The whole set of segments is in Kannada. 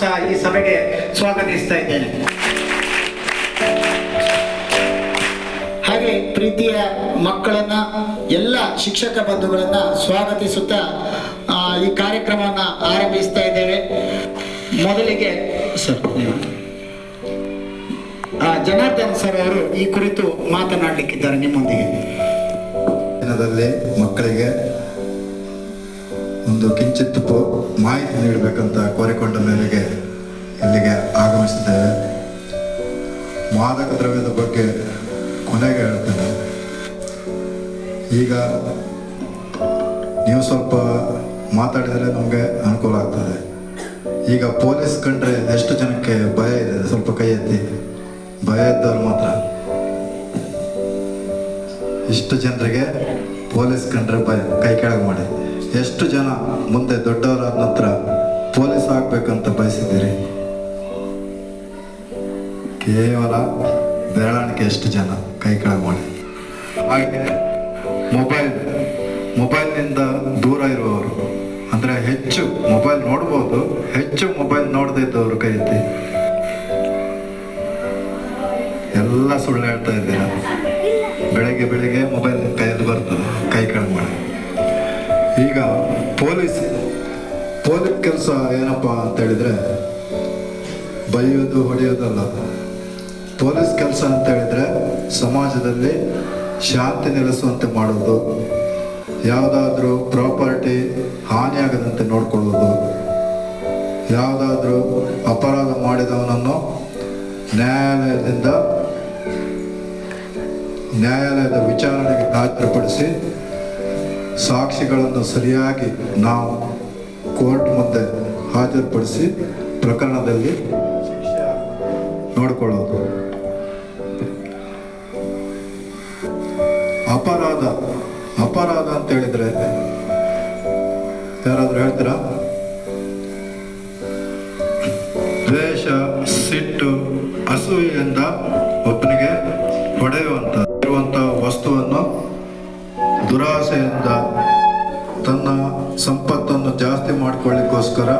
ಸಹ ಈ ಸಭೆಗೆ ಸ್ವಾಗತಿಸ್ತಾ ಇದ್ದೇನೆ. ಹಾಗೆ ಪ್ರೀತಿಯ ಮಕ್ಕಳನ್ನ ಎಲ್ಲ ಶಿಕ್ಷಕ ಬಂಧುಗಳನ್ನ ಸ್ವಾಗತಿಸುತ್ತಾ ಈ ಕಾರ್ಯಕ್ರಮವನ್ನ ಆರಂಭಿಸ್ತಾ ಇದ್ದೇವೆ. ಮೊದಲಿಗೆ ಸರ್ ಆ, ಜನಾರ್ದನ್ ಸರ್ ಅವರು ಈ ಕುರಿತು ಮಾತನಾಡಲಿಕ್ಕಿದ್ದಾರೆ ನಿಮ್ಮೊಂದಿಗೆ. ದಿನದಲ್ಲಿ ಮಕ್ಕಳಿಗೆ ಒಂದು ಕಿಂಚಿತ್ ಮಾಹಿತಿ ನೀಡಬೇಕಂತ ಕೋರಿಕೊಂಡ ಮೇಲೆಗೆ ಇಲ್ಲಿಗೆ ಆಗಮಿಸಿದ್ದೇವೆ ಮಾದಕ ದ್ರವ್ಯದ ಬಗ್ಗೆ ಕೊನೆಗೆ ಹೇಳ್ತೇನೆ. ಈಗ ನೀವು ಸ್ವಲ್ಪ ಮಾತಾಡಿದರೆ ನಮಗೆ ಅನುಕೂಲ ಆಗ್ತದೆ. ಈಗ ಪೊಲೀಸ್ ಕಂಡ್ರೆ ಎಷ್ಟು ಜನಕ್ಕೆ ಭಯ ಇದೆ? ಸ್ವಲ್ಪ ಕೈ ಎತ್ತಿ. ಭಯ ಇದ್ದವ್ರು ಮಾತ್ರ. ಇಷ್ಟು ಜನರಿಗೆ ಪೊಲೀಸ್ ಕಂಡ್ರೆ ಭಯ. ಕೈ ಕೆಳಗೆ ಮಾಡಿ. ಎಷ್ಟು ಜನ ಮುಂದೆ ದೊಡ್ಡವರಾದ ನಂತರ ಪೊಲೀಸ್ ಆಗ್ಬೇಕಂತ ಬಯಸಿದ್ದೀರಿ? ಕೇವಲ ಬೆರಳಿಕೆ ಎಷ್ಟು ಜನ? ಕೈ ಕೆಳಗೆ ಹಾಗೆ ಮೊಬೈಲ್, ಮೊಬೈಲ್ನಿಂದ ದೂರ ಇರುವವರು, ಅಂದರೆ ಹೆಚ್ಚು ಮೊಬೈಲ್ ನೋಡ್ಬೋದು, ಹೆಚ್ಚು ಮೊಬೈಲ್ ನೋಡದೇ ಇದ್ದವರು ಕೈ ಎಲ್ಲ ಸುಳ್ಳು ಹೇಳ್ತಾ ಇದ್ದೀರಾ? ಬೆಳಗ್ಗೆ ಬೆಳಿಗ್ಗೆ ಮೊಬೈಲ್ ಕೈಯಲ್ಲಿ ಬರ್ತದೆ. ಕೈ ಕೆಳಗೆ ಮಾಡಿ. ಈಗ ಪೊಲೀಸ್ ಪೊಲೀಸ್ ಕೆಲಸ ಏನಪ್ಪ ಅಂತ ಹೇಳಿದ್ರೆ, ಬೈಯೋದು ಹೊಡೆಯೋದಲ್ಲ. ಪೊಲೀಸ್ ಕೆಲಸ ಅಂತ ಹೇಳಿದ್ರೆ ಸಮಾಜದಲ್ಲಿ ಶಾಂತಿ ನೆಲೆಸುವಂತೆ ಮಾಡೋದು, ಯಾವುದಾದ್ರೂ ಪ್ರಾಪರ್ಟಿ ಹಾನಿಯಾಗದಂತೆ ನೋಡ್ಕೊಳ್ಳೋದು, ಯಾವುದಾದ್ರೂ ಅಪರಾಧ ಮಾಡಿದವನನ್ನು ನ್ಯಾಯಾಲಯದಿಂದ, ನ್ಯಾಯಾಲಯದ ವಿಚಾರಣೆಗೆ ಹಾಜರುಪಡಿಸಿ ಸಾಕ್ಷಿಗಳನ್ನು ಸರಿಯಾಗಿ ನಾವು ಕೋರ್ಟ್ ಮುಂದೆ ಹಾಜರುಪಡಿಸಿ ಪ್ರಕರಣದಲ್ಲಿ ನೋಡಿಕೊಳ್ಳೋದು. ಅಪರಾಧ ಅಪರಾಧ ಅಂತ ಹೇಳಿದ್ರೆ ಯಾರಾದರೂ ಹೇಳ್ತೀರಾ? ದ್ವೇಷ, ಸಿಟ್ಟು, ಅಸೂಯೆಯಿಂದ ಒಬ್ಬನಿಗೆ ಹೊಡೆಯುವಂತ, ಇರುವಂತ ವಸ್ತುವನ್ನು ದುರಾಸೆಯಿಂದ ಸಂಪತ್ತನ್ನು ಜಾಸ್ತಿ ಮಾಡಿಕೊಳ್ಳಿಕ್ಕೋಸ್ಕರ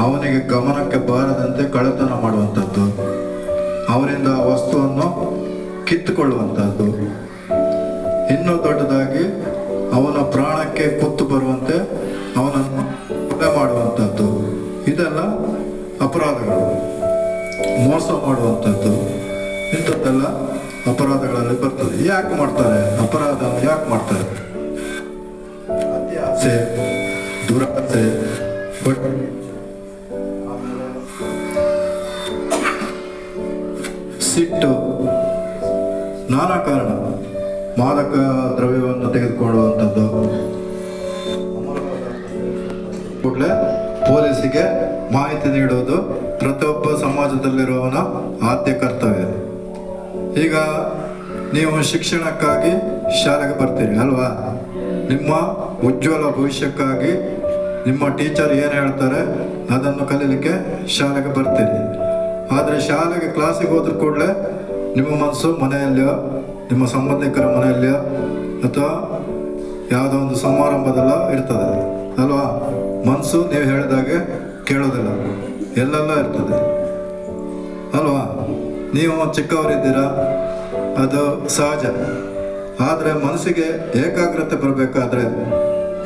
ಅವನಿಗೆ ಗಮನಕ್ಕೆ ಬಾರದಂತೆ ಕಳ್ಳತನ ಮಾಡುವಂಥದ್ದು, ಅವರಿಂದ ಆ ವಸ್ತುವನ್ನು ಕಿತ್ತುಕೊಳ್ಳುವಂಥದ್ದು. ಇನ್ನೂ ದೊಡ್ಡದಾಗಿ ಅವನ ಪ್ರಾಣಕ್ಕೆ ಕುತ್ತು ಬರುವಂತೆ ಅವನನ್ನು ಕೊಲೆ ಮಾಡುವಂಥದ್ದು. ಇದೆಲ್ಲ ಅಪರಾಧಗಳು. ಮೋಸ ಮಾಡುವಂಥದ್ದು. ಇಂಥದ್ದೆಲ್ಲ ಅಪರಾಧಗಳಲ್ಲಿ ಬರ್ತದೆ. ಯಾಕೆ ಮಾಡ್ತಾರೆ? ಅಪರಾಧ ಯಾಕೆ ಮಾಡ್ತಾರೆ? ದುರಾಸೆ ಬಟ್ ಸಿಟ್ಟು ನಾನಾ ಕಾರಣ ಮಾದಕ ದ್ರವ್ಯವನ್ನು ತೆಗೆದುಕೊಳ್ಳುವಂಥದ್ದು. ಕೂಡಲೇ ಪೊಲೀಸಿಗೆ ಮಾಹಿತಿ ನೀಡುವುದು ಪ್ರತಿಯೊಬ್ಬ ಸಮಾಜದಲ್ಲಿರುವವನ ಆದ್ಯ ಕರ್ತವ್ಯ. ಈಗ ನೀವು ಶಿಕ್ಷಣಕ್ಕಾಗಿ ಶಾಲೆಗೆ ಬರ್ತೀರಿ, ಅಲ್ವಾ? ನಿಮ್ಮ ಉಜ್ವಲ ಭವಿಷ್ಯಕ್ಕಾಗಿ ನಿಮ್ಮ ಟೀಚರ್ ಏನು ಹೇಳ್ತಾರೆ? ಅದನ್ನು ಕಲೀಲಿಕ್ಕೆ ಶಾಲೆಗೆ ಬರ್ತೀರಿ ಆದರೆ ಶಾಲೆಗೆ ಕ್ಲಾಸಿಗೆ ಹೋದ್ರ ಕೂಡಲೇ ನಿಮ್ಮ ಮನಸ್ಸು ಮನೆಯಲ್ಲಿಯೋ, ನಿಮ್ಮ ಸಂಬಂಧಿಕರ ಮನೆಯಲ್ಲಿಯೋ ಅಥವಾ ಯಾವುದೋ ಒಂದು ಸಮಾರಂಭದಲ್ಲ ಇರ್ತದೆ. ಅಲ್ವಾ? ಮನಸ್ಸು ನೀವು ಹೇಳಿದಾಗೆ ಕೇಳೋದಿಲ್ಲ. ಎಲ್ಲೆಲ್ಲ ಇರ್ತದೆ. ಅಲ್ವಾ? ನೀವು ಚಿಕ್ಕವರಿದ್ದೀರಾ? ಅದು ಸಹಜ. ಆದರೆ ಮನಸ್ಸಿಗೆ ಏಕಾಗ್ರತೆ ಬರಬೇಕಾದ್ರೆ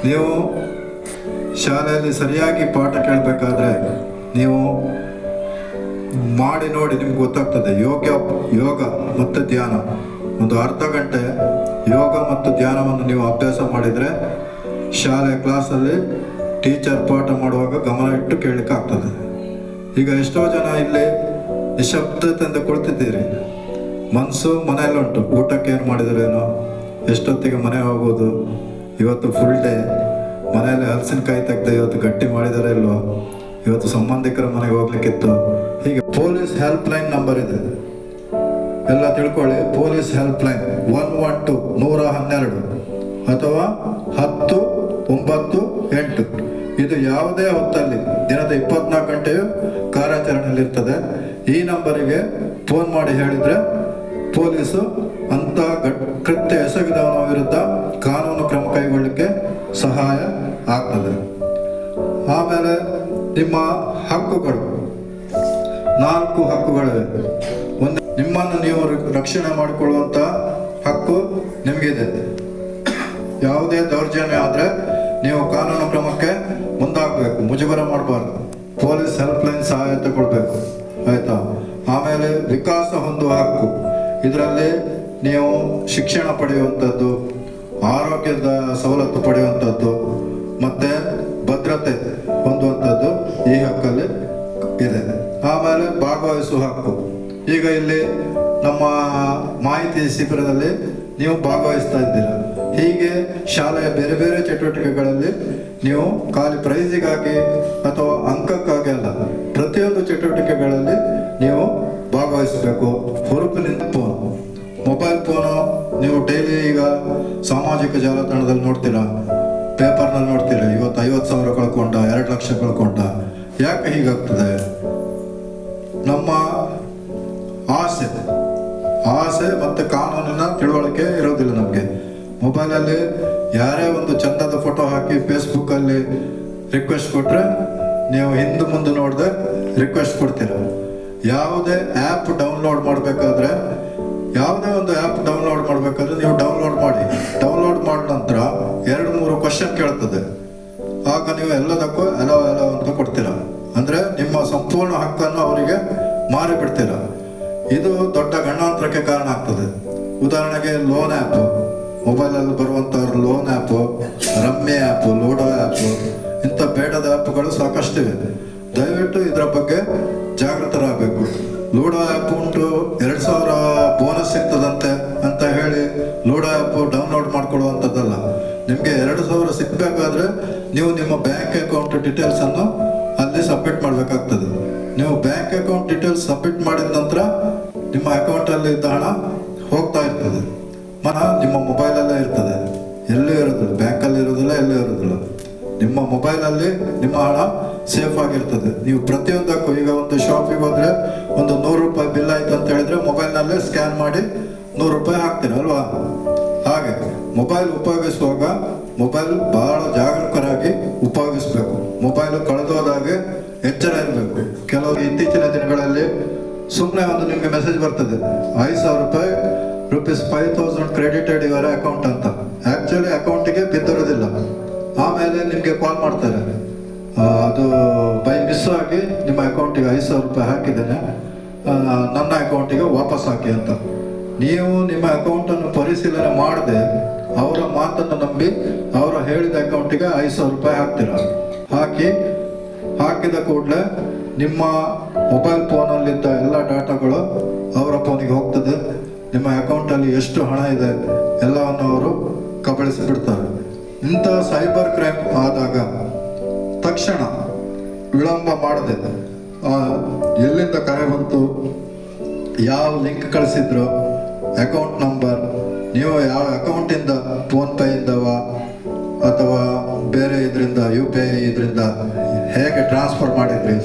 ನೀವು ಶಾಲೆಯಲ್ಲಿ ಸರಿಯಾಗಿ ಪಾಠ ಕೇಳಬೇಕಾದ್ರೆ ನೀವು ಮಾಡಿ ನೋಡಿ ನಿಮ್ಗೆ ಗೊತ್ತಾಗ್ತದೆ. ಯೋಗ ಯೋಗ ಮತ್ತು ಧ್ಯಾನ. ಒಂದು ಅರ್ಧ ಗಂಟೆ ಯೋಗ ಮತ್ತು ಧ್ಯಾನವನ್ನು ನೀವು ಅಭ್ಯಾಸ ಮಾಡಿದರೆ ಶಾಲೆ ಕ್ಲಾಸಲ್ಲಿ ಟೀಚರ್ ಪಾಠ ಮಾಡುವಾಗ ಗಮನ ಇಟ್ಟು ಕೇಳಲಿಕ್ಕೆ ಆಗ್ತದೆ ಈಗ ಎಷ್ಟೋ ಜನ ಇಲ್ಲಿ ನಿಶಬ್ದತೆಯಿಂದ ಕುಳಿತಿದ್ದೀರಿ. ಮನಸ್ಸು ಮನೆಯಲ್ಲುಂಟು. ಊಟಕ್ಕೆ ಏನು ಮಾಡಿದರೇನೋ? ಎಷ್ಟೊತ್ತಿಗೆ ಮನೆ ಹೋಗೋದು? ಇವತ್ತು ಫುಲ್ ಡೇ ಮನೆಯಲ್ಲಿ ಹಲಸಿನಕಾಯಿ ತೆಗ್ದು ಇವತ್ತು ಗಟ್ಟಿ ಮಾಡಿದಾರೆ ಇಲ್ವೋ? ಇವತ್ತು ಸಂಬಂಧಿಕರ ಮನೆಗೆ ಹೋಗ್ಲಿಕ್ಕಿತ್ತು. ಹೀಗೆ ಪೊಲೀಸ್ ಹೆಲ್ಪ್ ಲೈನ್ ನಂಬರ್ ಇದೆ. ಎಲ್ಲ ತಿಳ್ಕೊಳ್ಳಿ, police helpline one one two ನೂರ ಹನ್ನೆರಡು ಅಥವಾ ಹತ್ತು ಒಂಬತ್ತು ಎಂಟು. ಇದು ಯಾವುದೇ ಹೊತ್ತಲ್ಲಿ, ದಿನದ ಇಪ್ಪತ್ನಾಲ್ಕು ಗಂಟೆಯು ಕಾರ್ಯಾಚರಣೆಯಲ್ಲಿರ್ತದೆ. ಈ ನಂಬರಿಗೆ ಫೋನ್ ಮಾಡಿ ಹೇಳಿದ್ರೆ ಪೊಲೀಸು ಅಂತ ಕೃತ್ಯ ಎಸಗಿದವನ ವಿರುದ್ಧ ಕಾನೂನು ಕ್ರಮ ಕೈಗೊಳ್ಳಲಿಕ್ಕೆ ಸಹಾಯ ಆಗ್ತದೆ. ಆಮೇಲೆ ನಿಮ್ಮ ಹಕ್ಕುಗಳು. ನಾಲ್ಕು ಹಕ್ಕುಗಳಿವೆ. ಒಂದು, ನಿಮ್ಮನ್ನು ನೀವು ರಕ್ಷಣೆ ಮಾಡಿಕೊಳ್ಳುವಂಥ ಹಕ್ಕು ನಿಮಗಿದೆ. ಯಾವುದೇ ದೌರ್ಜನ್ಯ ಆದರೆ ನೀವು ಕಾನೂನು ಕ್ರಮಕ್ಕೆ ಮುಂದಾಗಬೇಕು. ಮುಜುಗರ ಮಾಡಬಾರ್ದು. ಪೊಲೀಸ್ ಹೆಲ್ಪ್ಲೈನ್ ಸಹಾಯ ತಗೊಳ್ಬೇಕು ಆಯ್ತಾ? ಆಮೇಲೆ ವಿಕಾಸ ಹೊಂದುವ ಹಕ್ಕು. ಇದರಲ್ಲಿ ನೀವು ಶಿಕ್ಷಣ ಪಡೆಯುವಂಥದ್ದು, ಆರೋಗ್ಯದ ಸವಲತ್ತು ಪಡೆಯುವಂಥದ್ದು, ಮತ್ತೆ ಭದ್ರತೆ ಹೊಂದುವಂಥದ್ದು ಈ ಹಕ್ಕಲ್ಲಿ ಇದೆ. ಆಮೇಲೆ ಭಾಗವಹಿಸುವ ಹಕ್ಕು. ಈಗ ಇಲ್ಲಿ ನಮ್ಮ ಮಾಹಿತಿ ಶಿಬಿರದಲ್ಲಿ ನೀವು ಭಾಗವಹಿಸ್ತಾ ಇದ್ದೀರಾ. ಹೀಗೆ ಶಾಲೆಯ ಬೇರೆ ಬೇರೆ ಚಟುವಟಿಕೆಗಳಲ್ಲಿ ನೀವು ಖಾಲಿ ಪ್ರೈಸಿಗಾಗಿ ಅಥವಾ ಅಂಕಕ್ಕಾಗಿ ಅಲ್ಲ ಪ್ರತಿಯೊಂದು ಚಟುವಟಿಕೆಗಳಲ್ಲಿ ನೀವು ಭಾಗವಹಿಸಬೇಕು. ಹುರುಪಿನಿಂದ ಫೋನ್ ಮೊಬೈಲ್ ಫೋನು ನೀವು ಡೈಲಿ ಈಗ ಸಾಮಾಜಿಕ ಜಾಲತಾಣದಲ್ಲಿ ನೋಡ್ತೀರಾ? ಪೇಪರ್ನಲ್ಲಿ ನೋಡ್ತೀರಾ? ಇವತ್ತು ಐವತ್ತು ಸಾವಿರ ಕಳ್ಕೊಂಡ, ಎರಡು ಲಕ್ಷ ಕಳ್ಕೊಂಡ. ಯಾಕೆ ಹೀಗಾಗ್ತದೆ? ನಮ್ಮ ಆಸೆ. ಆಸೆ ಮತ್ತು ಕಾನೂನಿನ ತಿಳುವಳಿಕೆ ಇರೋದಿಲ್ಲ ನಮಗೆ. ಮೊಬೈಲಲ್ಲಿ ಯಾರೇ ಒಂದು ಚಂದದ ಫೋಟೋ ಹಾಕಿ ಫೇಸ್ಬುಕ್ಕಲ್ಲಿ ರಿಕ್ವೆಸ್ಟ್ ಕೊಟ್ಟರೆ ನೀವು ಹಿಂದೆ ಮುಂದೆ ನೋಡದೆ ರಿಕ್ವೆಸ್ಟ್ ಕೊಡ್ತೀರ? ಯಾವುದೇ ಆ್ಯಪ್ ಡೌನ್ಲೋಡ್ ಮಾಡಬೇಕಾದ್ರೆ, ಯಾವುದೇ ಒಂದು ಆ್ಯಪ್ ಡೌನ್ಲೋಡ್ ಮಾಡಬೇಕಾದ್ರೆ ನೀವು ಡೌನ್ಲೋಡ್ ಮಾಡಿ. ಡೌನ್ಲೋಡ್ ಮಾಡಿದ ನಂತರ ಎರಡು, ಮೂರು ಕ್ವಶನ್ ಕೇಳ್ತದೆ. ಆಗ ನೀವು ಎಲ್ಲದಕ್ಕೂ ಅಲೋ ಅಲೋ ಅಂತ ಕೊಡ್ತೀರ? ಅಂದರೆ ನಿಮ್ಮ ಸಂಪೂರ್ಣ ಹಕ್ಕನ್ನು ಅವರಿಗೆ ಮಾರಿ ಬಿಡ್ತೀರ ಇದು ದೊಡ್ಡ ಗಣಾಂತರಕ್ಕೆ ಕಾರಣ ಆಗ್ತದೆ. ಉದಾಹರಣೆಗೆ ಲೋನ್ ಆ್ಯಪ್ ಮೊಬೈಲಲ್ಲಿ ಬರುವಂಥ loan app rummy app ludo app ಇಂಥ ಬೇಡದ ಆ್ಯಪ್ಗಳು ಸಾಕಷ್ಟಿವೆ. ದಯವಿಟ್ಟು ಇದರ ಬಗ್ಗೆ ಜಾಗೃತರಾಗಬೇಕು ಲೂಡೋ ಆ್ಯಪ್ ಉಂಟು, ಎರಡು ಸಾವಿರ ಬೋನಸ್ ಸಿಗ್ತದಂತೆ ಅಂತ ಹೇಳಿ ಲೂಡೋ ಆ್ಯಪ್ ಡೌನ್ಲೋಡ್ ಮಾಡ್ಕೊಳ್ಳುವಂಥದ್ದಲ್ಲ. ನಿಮಗೆ ಎರಡು ಸಾವಿರ ಸಿಗಬೇಕಾದ್ರೆ ನೀವು ನಿಮ್ಮ ಬ್ಯಾಂಕ್ ಅಕೌಂಟ್ ಡೀಟೇಲ್ಸನ್ನು ಅಲ್ಲಿ ಸಬ್ಮಿಟ್ ಮಾಡಬೇಕಾಗ್ತದೆ. ನೀವು ಬ್ಯಾಂಕ್ ಅಕೌಂಟ್ ಡೀಟೇಲ್ಸ್ ಸಬ್ಮಿಟ್ ಮಾಡಿದ ನಂತರ ನಿಮ್ಮ ಅಕೌಂಟಲ್ಲಿ ಇದ್ದ ಹಣ ಹೋಗ್ತಾ ಇರ್ತದೆ. ಮನ ನಿಮ್ಮ ಮೊಬೈಲಲ್ಲೇ ಇರ್ತದೆ. ಎಲ್ಲೂ ಇರೋದಿಲ್ಲ ಬ್ಯಾಂಕಲ್ಲಿ ಇರೋದಿಲ್ಲ ಎಲ್ಲೂ ಇರೋದಿಲ್ಲ ನಿಮ್ಮ ಮೊಬೈಲಲ್ಲಿ ನಿಮ್ಮ ಹಣ ಸೇಫ್ ಆಗಿರ್ತದೆ. ನೀವು ಪ್ರತಿಯೊಂದಕ್ಕೂ ಈಗ ಒಂದು ಶಾಪಿಗೆ ಹೋದ್ರೆ ಒಂದು ನೂರು ರೂಪಾಯಿ ಬಿಲ್ ಆಯ್ತು ಅಂತ ಹೇಳಿದ್ರೆ ಮೊಬೈಲ್ನಲ್ಲೇ ಸ್ಕ್ಯಾನ್ ಮಾಡಿ ನೂರು ರೂಪಾಯಿ ಹಾಕ್ತೀರ ಅಲ್ವಾ? ಹಾಗೆ ಮೊಬೈಲ್ ಉಪಯೋಗಿಸುವಾಗ ಮೊಬೈಲ್ ಬಹಳ ಜಾಗರೂಕರಾಗಿ ಉಪಯೋಗಿಸಬೇಕು. ಮೊಬೈಲ್ ಕಳೆದೋದಾಗೆ ಎಚ್ಚರ ಇರಬೇಕು. ಕೆಲವು ಇತ್ತೀಚಿನ ದಿನಗಳಲ್ಲಿ ಸುಮ್ಮನೆ ಒಂದು ನಿಮಗೆ ಮೆಸೇಜ್ ಬರ್ತದೆ, ಐದು ಸಾವಿರ ರೂಪಾಯಿ ರುಪೀಸ್ ಫೈವ್ ತೌಸಂಡ್ ಕ್ರೆಡಿಟೆಡ್ ಇವರ ಅಕೌಂಟ್ ಅಂತ. ಆಕ್ಚುಲಿ ಅಕೌಂಟಿಗೆ ಬಿದ್ದಿರೋದಿಲ್ಲ. ಆಮೇಲೆ ನಿಮಗೆ ಕಾಲ್ ಮಾಡ್ತಾರೆ. ಅದು ಬೈ ಮಿಸ್ ಆಗಿ ನಿಮ್ಮ ಅಕೌಂಟಿಗೆ ಐದು ಸಾವಿರ ರೂಪಾಯಿ ಹಾಕಿದ್ದೇನೆ. ನನ್ನ ಅಕೌಂಟಿಗೆ ವಾಪಸ್ ಹಾಕಿ ಅಂತ. ನೀವು ನಿಮ್ಮ ಅಕೌಂಟನ್ನು ಪರಿಶೀಲನೆ ಮಾಡದೆ ಅವರ ಮಾತನ್ನು ನಂಬಿ ಅವರ ಹೇಳಿದ ಅಕೌಂಟಿಗೆ ಐದು ಸಾವಿರ ರೂಪಾಯಿ ಹಾಕ್ತೀರ? ಹಾಕಿ, ಹಾಕಿದ ಕೂಡಲೇ ನಿಮ್ಮ ಮೊಬೈಲ್ ಫೋನಲ್ಲಿದ್ದ ಎಲ್ಲ ಡಾಟಾಗಳು ಅವರ ಫೋನಿಗೆ ಹೋಗ್ತದೆ. ನಿಮ್ಮ ಅಕೌಂಟಲ್ಲಿ ಎಷ್ಟು ಹಣ ಇದೆ ಎಲ್ಲವನ್ನು ಅವರು ಕಬಳಿಸಿಬಿಡ್ತಾರೆ. ಇಂಥ ಸೈಬರ್ ಕ್ರೈಮ್ ಆದಾಗ ತಕ್ಷಣ ವಿಳಂಬ ಮಾಡದೆ. ಎಲ್ಲಿಂದ ಕರೆ ಬಂತು? ಯಾವ ಲಿಂಕ್ ಕಳಿಸಿದ್ರು? Account number? ನೀವು ಯಾವ ಅಕೌಂಟಿಂದ ಫೋನ್ಪೇಯಿಂದವ ಅಥವಾ ಬೇರೆ ಇದರಿಂದ ಯು ಪಿ ಐ ಇದರಿಂದ ಹೇಗೆ ಟ್ರಾನ್ಸ್ಫರ್ ಮಾಡಿದ್ರಿ?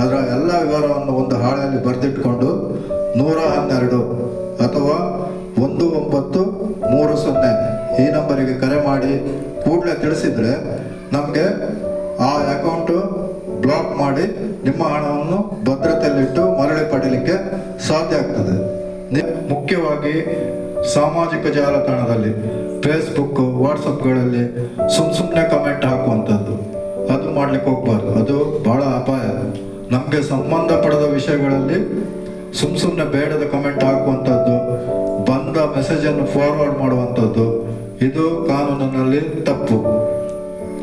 ಅದರ ಎಲ್ಲ ವಿವರವನ್ನು ಒಂದು ಹಾಳೆಯಲ್ಲಿ ಬರೆದಿಟ್ಕೊಂಡು ನೂರ ಹನ್ನೆರಡು ಅಥವಾ ಒಂದು ಒಂಬತ್ತು ಮೂರು ಸೊನ್ನೆ ಈ ನಂಬರಿಗೆ ಕರೆ ಮಾಡಿ ಕೂಡಲೇ ತಿಳಿಸಿದ್ರೆ ನಮಗೆ ಆ ಅಕೌಂಟು ಬ್ಲಾಕ್ ಮಾಡಿ ನಿಮ್ಮ ಹಣವನ್ನು ಭದ್ರತೆಯಲ್ಲಿಟ್ಟು ಮರಳಿ ಪಡೀಲಿಕ್ಕೆ ಸಾಧ್ಯ ಆಗ್ತದೆ. ಮುಖ್ಯವಾಗಿ ಸಾಮಾಜಿಕ ಜಾಲತಾಣದಲ್ಲಿ ಫೇಸ್ಬುಕ್ ವಾಟ್ಸಪ್ಗಳಲ್ಲಿ ಸುಮ್ ಸುಮ್ಮನೆ ಕಮೆಂಟ್ ಹಾಕುವಂಥದ್ದು. ಅದು ಮಾಡ್ಲಿಕ್ಕೆ ಹೋಗ್ಬಾರ್ದು. ಅದು ಬಹಳ ಅಪಾಯ. ನಮಗೆ ಸಂಬಂಧಪಡದ ವಿಷಯಗಳಲ್ಲಿ ಸುಮ್ ಸುಮ್ಮನೆ ಬೇಡದ ಕಮೆಂಟ್ ಹಾಕುವಂಥದ್ದು, ಬಂದ ಮೆಸೇಜನ್ನು ಫಾರ್ವರ್ಡ್ ಮಾಡುವಂಥದ್ದು, ಇದು ಕಾನೂನಿನಲ್ಲಿ ತಪ್ಪು.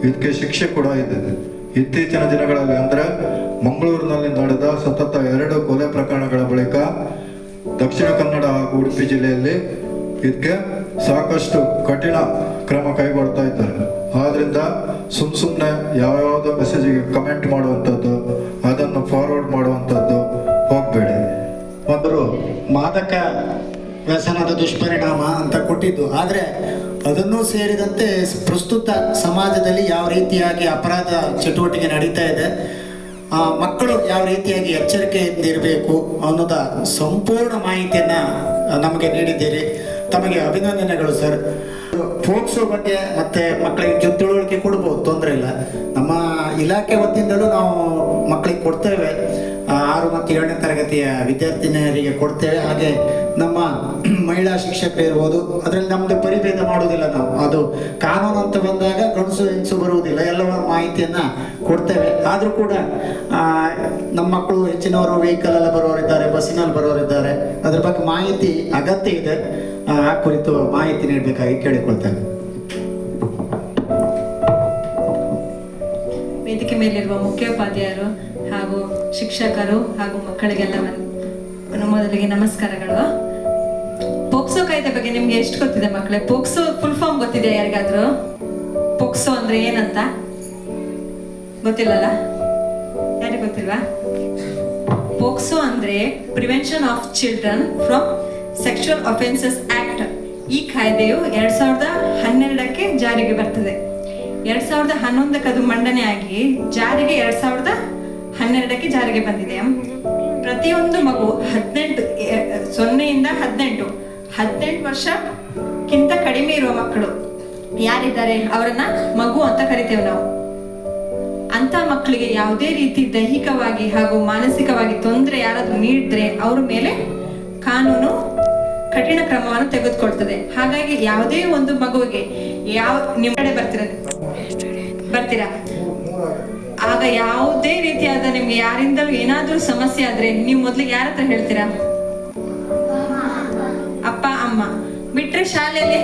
ಇದಕ್ಕೆ ಶಿಕ್ಷೆ ಕೂಡ ಇದೆ. ಇತ್ತೀಚಿನ ದಿನಗಳಲ್ಲಿ ಅಂದ್ರೆ ಮಂಗಳೂರಿನಲ್ಲಿ ನಡೆದ ಸತತ ಎರಡು ಕೊಲೆ ಪ್ರಕರಣಗಳ ಬಳಿಕ ದಕ್ಷಿಣ ಕನ್ನಡ ಹಾಗೂ ಉಡುಪಿ ಜಿಲ್ಲೆಯಲ್ಲಿ ಇದಕ್ಕೆ ಸಾಕಷ್ಟು ಕಠಿಣ ಕ್ರಮ ಕೈಗೊಳ್ತಾ ಇದ್ದಾರೆ. ಆದ್ರಿಂದ ಸುಮ್ ಸುಮ್ಮನೆ ಯಾವ್ಯಾವುದೋ ಮೆಸೇಜಿಗೆ ಕಮೆಂಟ್ ಮಾಡುವಂಥದ್ದು, ಅದನ್ನು ಫಾರ್ವರ್ಡ್ ಮಾಡುವಂಥದ್ದು ಹೋಗಬೇಡಿ. ಒಬ್ಬರು ಮಾದಕ ವ್ಯಸನದ ದುಷ್ಪರಿಣಾಮ ಅಂತ ಕೊಟ್ಟಿದ್ದು. ಆದರೆ ಅದನ್ನೂ ಸೇರಿದಂತೆ ಪ್ರಸ್ತುತ ಸಮಾಜದಲ್ಲಿ ಯಾವ ರೀತಿಯಾಗಿ ಅಪರಾಧ ಚಟುವಟಿಕೆ ನಡೀತಾ ಇದೆ ಆ, ಮಕ್ಕಳು ಯಾವ ರೀತಿಯಾಗಿ ಎಚ್ಚರಿಕೆಯಿಂದ ಇರಬೇಕು ಅನ್ನೋದ ಸಂಪೂರ್ಣ ಮಾಹಿತಿಯನ್ನ ನಮಗೆ ನೀಡಿದ್ದೀರಿ. ತಮಗೆ ಅಭಿನಂದನೆಗಳು ಸರ್. ಫೋಕ್ಸೋ ಬಗ್ಗೆ ಮತ್ತೆ ಮಕ್ಕಳಿಗೆ ಜೊ- ತಿಳುವಳಿಕೆ ಕೊಡ್ಬೋದು ತೊಂದರೆ ಇಲ್ಲ. ನಮ್ಮ ಇಲಾಖೆ ವತಿಯಿಂದಲೂ ನಾವು ಮಕ್ಕಳಿಗೆ ಕೊಡ್ತೇವೆ. ಆರು ಮತ್ತು ಏಳನೇ ತರಗತಿಯ ವಿದ್ಯಾರ್ಥಿನಿಯರಿಗೆ ಕೊಡ್ತೇವೆ. ಹಾಗೆ ನಮ್ಮ ಮಹಿಳಾ ಶಿಕ್ಷಕರು ಇರ್ಬೋದು. ಅದರಲ್ಲಿ ನಮ್ಮದು ಪರಿಭೇದ ಮಾಡುವುದಿಲ್ಲ ನಾವು. ಅದು ಕಾನೂನು ಅಂತ ಬಂದಾಗ ಗಂಡಸು ಹೆಂಗಸು ಬರುವುದಿಲ್ಲ. ಎಲ್ಲ ಮಾಹಿತಿಯನ್ನು ಕೊಡ್ತೇವೆ. ಆದರೂ ಕೂಡ ನಮ್ಮ ಮಕ್ಕಳು ಹೆಚ್ಚಿನವರು ವೆಹಿಕಲ್ ಎಲ್ಲ ಬರೋರಿದ್ದಾರೆ ಬಸ್ಸಿನಲ್ಲಿ ಬರೋರಿದ್ದಾರೆ ಅದ್ರ ಬಗ್ಗೆ ಮಾಹಿತಿ ಅಗತ್ಯ ಇದೆ. ಆ ಕುರಿತು ಮಾಹಿತಿ ನೀಡಬೇಕಾಗಿ ಕೇಳಿಕೊಳ್ತೇನೆ. ಮೇಲಿರುವ ಮುಖ್ಯೋಪಾಧ್ಯಾಯರು ಹಾಗೂ ಶಿಕ್ಷಕರು ಹಾಗೂ ಮಕ್ಕಳಿಗೆಲ್ಲ ಮೊದಲಿಗೆ ನಮಸ್ಕಾರಗಳು. ಪೋಕ್ಸೋ ಕಾಯ್ದೆ ಬಗ್ಗೆ ನಿಮ್ಗೆ ಎಷ್ಟು ಗೊತ್ತಿದೆ ಮಕ್ಕಳೇ? ಪೋಕ್ಸೋ ಫುಲ್ ಫಾರ್ಮ್ ಗೊತ್ತಿದೆ ಯಾರಿಗಾದ್ರೂ? ಪೋಕ್ಸೋ ಅಂದ್ರೆ ಏನಂತ? ಗೊತ್ತಿಲ್ಲಲ್ಲ? ಯಾರಿಗೆ ಗೊತ್ತಿಲ್ವಾ? ಪೋಕ್ಸೋ ಅಂದ್ರೆ prevention of children from sexual offences act ಈ ಕಾಯ್ದೆಯು ಎರಡ್ ಸಾವಿರದ ಹನ್ನೆರಡಕ್ಕೆ ಜಾರಿಗೆ ಬರ್ತದೆ. ಎರಡ್ ಸಾವಿರದ ಹನ್ನೊಂದಕ್ಕೆ ಅದು ಮಂಡನೆ ಆಗಿ ಜಾರಿಗೆ ಎರಡ್ ಸಾವಿರದ ಹನ್ನೆರಡಕ್ಕೆ ಜಾರಿಗೆ ಬಂದಿದೆ. ಪ್ರತಿಯೊಂದು ಮಗು ಹದಿನೆಂಟು ಸೊನ್ನೆಯಿಂದ ಹದಿನೆಂಟು ಹದಿನೆಂಟು ವರ್ಷಕ್ಕಿಂತ ಕಡಿಮೆ ಇರುವ ಮಕ್ಕಳು. ಯಾರಿದ್ದಾರೆ? ಅವರನ್ನ ಮಗು ಅಂತ ಕರಿತೇವೆ ನಾವು. ಅಂತ ಮಕ್ಕಳಿಗೆ ಯಾವುದೇ ರೀತಿ ದೈಹಿಕವಾಗಿ ಹಾಗೂ ಮಾನಸಿಕವಾಗಿ ತೊಂದರೆ ಯಾರಾದ್ರೂ ನೀಡಿದ್ರೆ ಅವ್ರ ಮೇಲೆ ಕಾನೂನು ಕಠಿಣ ಕ್ರಮವನ್ನು ತೆಗೆದುಕೊಳ್ತದೆ. ಹಾಗಾಗಿ ಯಾವುದೇ ಒಂದು ಮಗುವಿಗೆ ಯಾವ ನಿಮ್ಮ ಕಡೆ ಬರ್ತೀರ? ಬರ್ತೀರಾ? ಆಗ ಯಾವುದೇ ರೀತಿಯಾದ ನಿಮ್ಗೆ ಯಾರಿಂದಲೂ ಏನಾದ್ರೂ ಸಮಸ್ಯೆ ಆದ್ರೆ ನೀವು ಮೊದ್ಲು ಯಾರ ಹತ್ರ ಹೇಳ್ತೀರಾ? ಅಪ್ಪ, ಅಮ್ಮ. ಬಿಟ್ರೆ ಶಾಲೆಯಲ್ಲಿ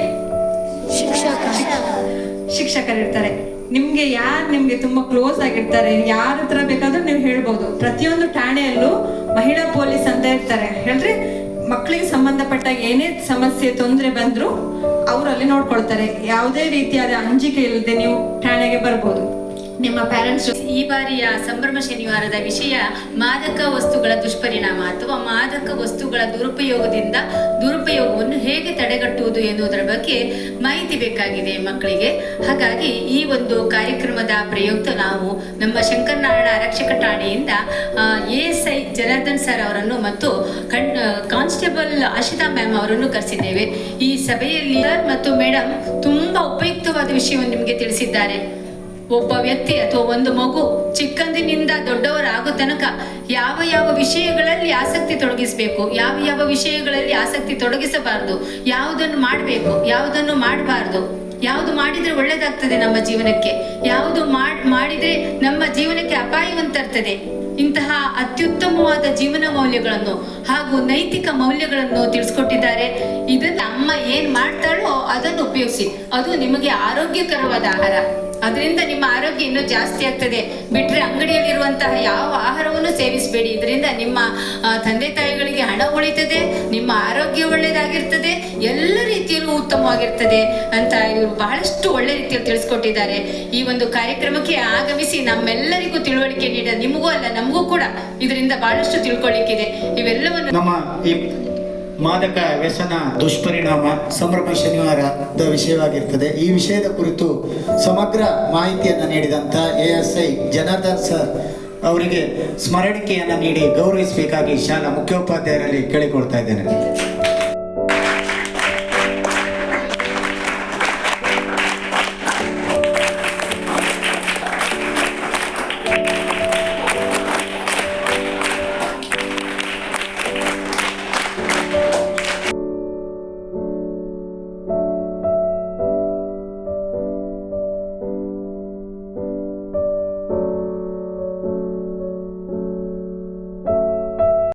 ಶಿಕ್ಷಕರು ಇರ್ತಾರೆ. ನಿಮ್ಗೆ ಯಾರು ನಿಮ್ಗೆ ತುಂಬಾ ಕ್ಲೋಸ್ ಆಗಿರ್ತಾರೆ, ಯಾರ ಹತ್ರ ಬೇಕಾದ್ರೂ ನೀವು ಹೇಳ್ಬೋದು. ಪ್ರತಿಯೊಂದು ಠಾಣೆಯಲ್ಲೂ ಮಹಿಳಾ ಪೊಲೀಸ್ ಅಂತ ಇರ್ತಾರೆ. ಹೇಳ್ರಿ? ಮಕ್ಕಳಿಗೆ ಸಂಬಂಧಪಟ್ಟ ಏನೇ ಸಮಸ್ಯೆ, ತೊಂದರೆ ಬಂದ್ರು ಅವರಲ್ಲಿ ನೋಡ್ಕೊಳ್ತಾರೆ. ಯಾವುದೇ ರೀತಿಯಾದ ಅಂಜಿಕೆ ಇಲ್ಲದೆ ನೀವು ಠಾಣೆಗೆ ಬರ್ಬೋದು. ನಿಮ್ಮ ಪ್ಯಾರೆಂಟ್ಸ್ ಈ ಬಾರಿಯ ಸಂಭ್ರಮ ಶನಿವಾರದ ವಿಷಯ, ಮಾದಕ ವಸ್ತುಗಳ ದುಷ್ಪರಿಣಾಮ ಅಥವಾ ಮಾದಕ ವಸ್ತುಗಳ ದುರುಪಯೋಗದಿಂದ, ದುರುಪಯೋಗವನ್ನು ಹೇಗೆ ತಡೆಗಟ್ಟುವುದು ಎನ್ನುವುದರ ಬಗ್ಗೆ ಮಾಹಿತಿ ಬೇಕಾಗಿದೆ ಮಕ್ಕಳಿಗೆ. ಹಾಗಾಗಿ ಈ ಒಂದು ಕಾರ್ಯಕ್ರಮದ ಪ್ರಯುಕ್ತ ನಾವು ನಮ್ಮ ಶಂಕರನಾರಾಯಣ ಆರಕ್ಷಕ ಠಾಣೆಯಿಂದ A S I Janardhan sir ಅವರನ್ನು ಮತ್ತು ಕಣ್ ಕಾನ್ಸ್ಟೇಬಲ್ ಅಶಿತಾ ಮ್ಯಾಮ್ ಅವರನ್ನು ಕರೆಸಿದ್ದೇವೆ. ಈ ಸಭೆಯಲ್ಲಿ ಮತ್ತು ಮೇಡಮ್ ತುಂಬಾ ಉಪಯುಕ್ತವಾದ ವಿಷಯವನ್ನು ನಿಮಗೆ ತಿಳಿಸಿದ್ದಾರೆ. ಒಬ್ಬ ವ್ಯಕ್ತಿ ಅಥವಾ ಒಂದು ಮಗು ಚಿಕ್ಕಂದಿನಿಂದ ದೊಡ್ಡವರಾಗೋ ತನಕ ಯಾವ ಯಾವ ವಿಷಯಗಳಲ್ಲಿ ಆಸಕ್ತಿ ತೊಡಗಿಸಬೇಕು, ಯಾವ ಯಾವ ವಿಷಯಗಳಲ್ಲಿ ಆಸಕ್ತಿ ತೊಡಗಿಸಬಾರದು, ಯಾವುದನ್ನು ಮಾಡಬೇಕು, ಯಾವುದನ್ನು ಮಾಡಬಾರದು, ಯಾವುದು ಮಾಡಿದ್ರೆ ಒಳ್ಳೇದಾಗ್ತದೆ ನಮ್ಮ ಜೀವನಕ್ಕೆ, ಯಾವುದು ಮಾಡ್, ಮಾಡಿದ್ರೆ ನಮ್ಮ ಜೀವನಕ್ಕೆ ತರ್ತದೆ ಇಂತಹ ಅತ್ಯುತ್ತಮವಾದ ಜೀವನ ಮೌಲ್ಯಗಳನ್ನು ಹಾಗೂ ನೈತಿಕ ಮೌಲ್ಯಗಳನ್ನು ತಿಳಿಸ್ಕೊಟ್ಟಿದ್ದಾರೆ. ಇದನ್ನ ಅಮ್ಮ ಏನ್ ಮಾಡ್ತಾಳೋ ಅದನ್ನು ಉಪಯೋಗಿಸಿ. ಅದು ನಿಮಗೆ ಆರೋಗ್ಯಕರವಾದ ಆಹಾರ. ಅದರಿಂದ ನಿಮ್ಮ ಆರೋಗ್ಯ ಇನ್ನೂ ಜಾಸ್ತಿ ಆಗ್ತದೆ. ಬಿಟ್ರೆ ಅಂಗಡಿಯಲ್ಲಿರುವಂತಹ ಯಾವ ಆಹಾರವನ್ನು ಸೇವಿಸಬೇಡಿ. ಇದರಿಂದ ನಿಮ್ಮ ತಂದೆ ತಾಯಿಗಳಿಗೆ ಹಣ ಉಳಿತದೆ, ನಿಮ್ಮ ಆರೋಗ್ಯ ಒಳ್ಳೆಯದಾಗಿರ್ತದೆ, ಎಲ್ಲ ರೀತಿಯಲ್ಲೂ ಉತ್ತಮವಾಗಿರ್ತದೆ ಅಂತ ಇವರು ಬಹಳಷ್ಟು ಒಳ್ಳೆ ರೀತಿಯಲ್ಲಿ ತಿಳಿಸ್ಕೊಟ್ಟಿದ್ದಾರೆ. ಈ ಒಂದು ಕಾರ್ಯಕ್ರಮಕ್ಕೆ ಆಗಮಿಸಿ ನಮ್ಮೆಲ್ಲರಿಗೂ ತಿಳುವಳಿಕೆ ನೀಡ, ನಿಮಗೂ ಅಲ್ಲ, ನಮಗೂ ಕೂಡ ಇದರಿಂದ ಬಹಳಷ್ಟು ತಿಳ್ಕೊಳ್ಳಿಕ್ಕಿದೆ ಇವೆಲ್ಲವನ್ನು ನಮ್ಮ ಈ ಮಾದಕ ವ್ಯಸನ, ದುಷ್ಪರಿಣಾಮ ಸಂಭ್ರಮ ಶನಿವಾರದ ವಿಷಯವಾಗಿರ್ತದೆ. ಈ ವಿಷಯದ ಕುರಿತು ಸಮಗ್ರ ಮಾಹಿತಿಯನ್ನು ನೀಡಿದಂಥ A S I Janardhan sir ಅವರಿಗೆ ಸ್ಮರಣಿಕೆಯನ್ನು ನೀಡಿ ಗೌರವಿಸಬೇಕಾಗಿ ಶಾಲಾ ಮುಖ್ಯೋಪಾಧ್ಯಾಯರಲ್ಲಿ ಕೇಳಿಕೊಳ್ತಾ ಇದ್ದೇನೆ.